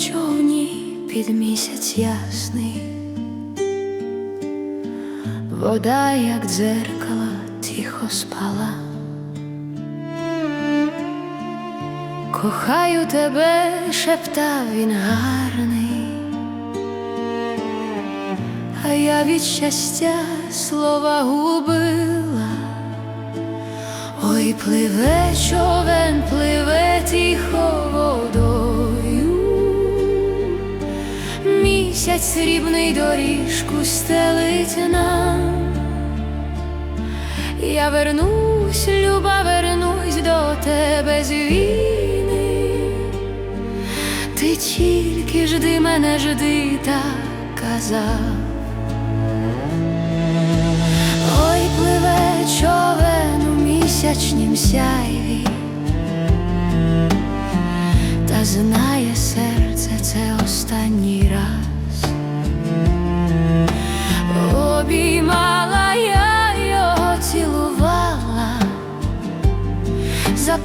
Човні під місяць ясний, вода, як дзеркало, тихо спала. Кохаю тебе, шептав він гарний, а я від щастя слова губила. Ой, пливе човен, пливе тихо водою, місяць срібний доріжку стелить нам. Я вернусь, люба, вернусь до тебе з війни. Ти тільки жди мене, жди, так казав. Ой, пливе човен у місячнім сяйві, та знає серце це останній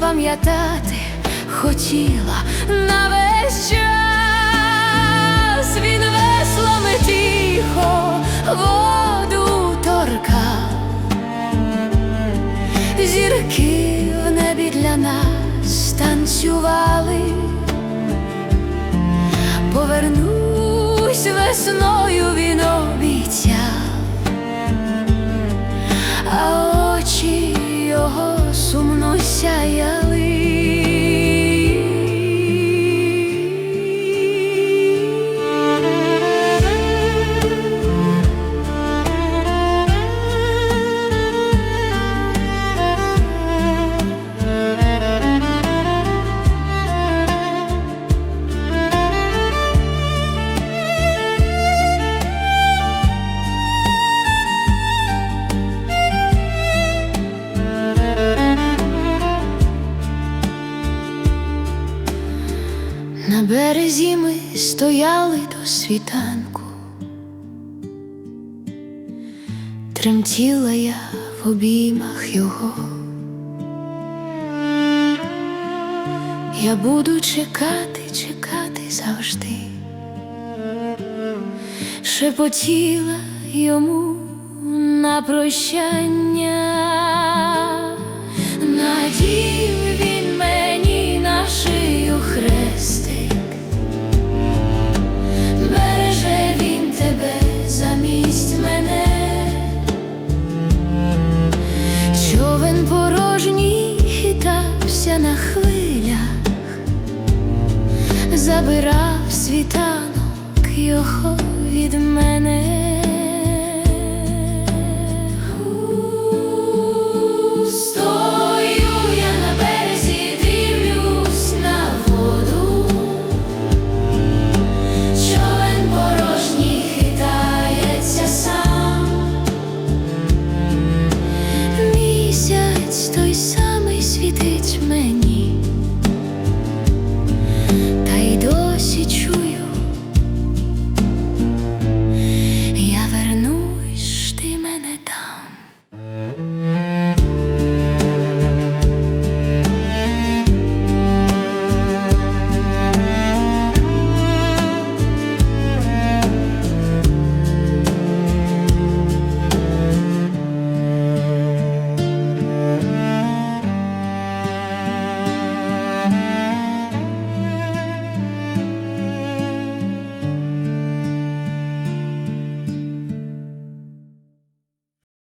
запам'ятати хотіла на весь час. Він веслами тихо воду торкав, зірки в небі для нас танцювали. Повернусь весною він обіцяв, а очі його 加油 На березі ми стояли до світанку, тремтіла я в обіймах його. Я буду чекати, чекати завжди, шепотіла йому на прощання. Надів забирав світанок його від мене, стою я на березі, дивлюсь на воду, човен порожній хитається сам, місяць той самий світить мені.